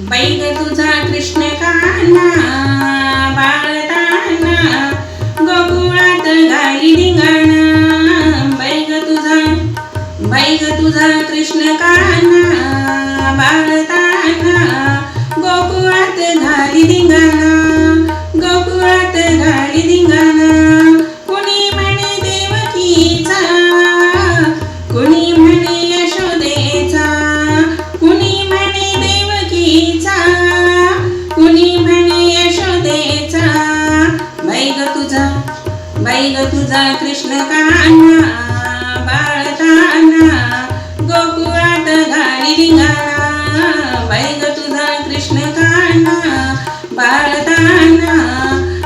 Bag तुझा कृष्ण काना बाळताना गोकुळात गाई निघाणा. बैग तुझा बैग तुझा कृष्ण काना बाळताना गोकुळात घाली निघाणा. तुझा कृष्ण कान्हा बाळताना गोकुळात घाली धिंगाणा बैग तुझा कृष्ण कान्हा बाळताना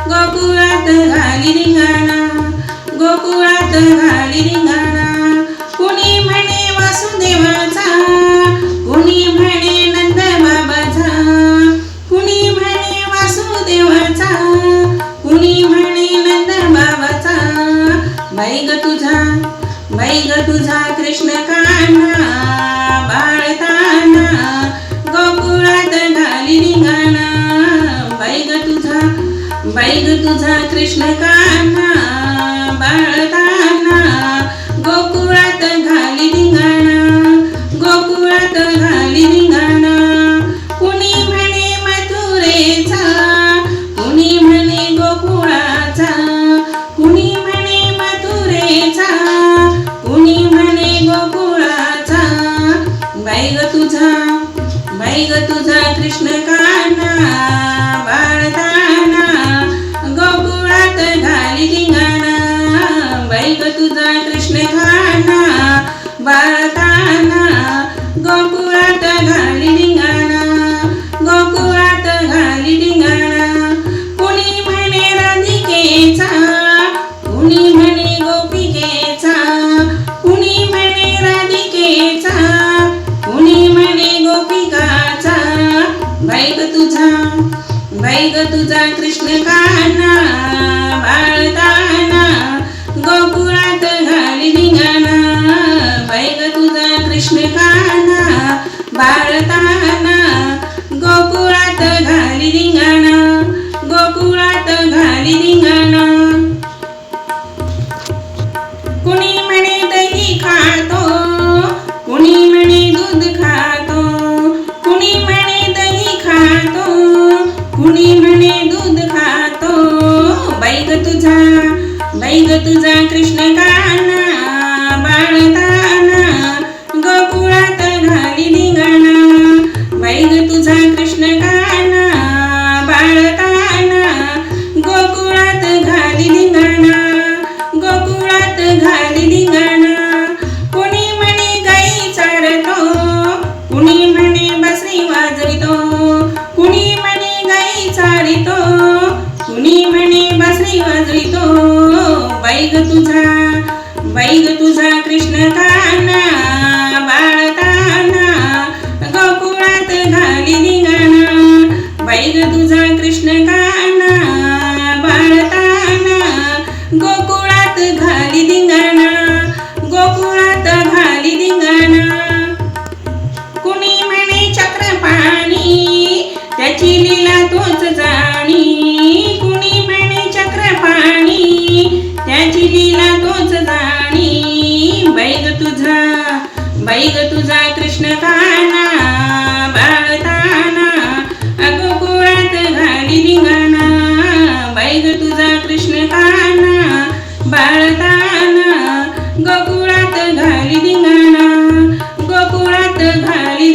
गोकुळात घाली धिंगाणा गोकुळात घाली रिंगाणा बैग तुझा कृष्ण कान्हा बाळताना गोकुळात घाली निघाणा बैग तुझा बैग तुझा कृष्ण कान्हा गोकुळात घाली धिंगाणा गोकुळात घाली धिंगाणा कुणी म्हणे राधिकेचा कुणी म्हणे गोपिकेचा. कुणी म्हणे राधिकेचा कुणी म्हणे गोपिकाचा. बैग तुझा बैग तुझा कृष्ण कान्हा बाळताना कुणी म्हणे दही खातो कुणी म्हणे दूध खातो कुणी म्हणे दही खातो कुणी म्हणे दूध खातो. बैग तुझा बैग तुझा कृष्ण का कुणी म्हणे बसरी वाजवितो बैग तुझा बैग तुझा कृष्ण काना तुझा बैग तुझा कृष्ण काना बाळताना अगो कुळात घाली धिंगाणा बैग तुझा कृष्ण काना बाळताना गोकुळात घाली निघाना गोकुळात घाली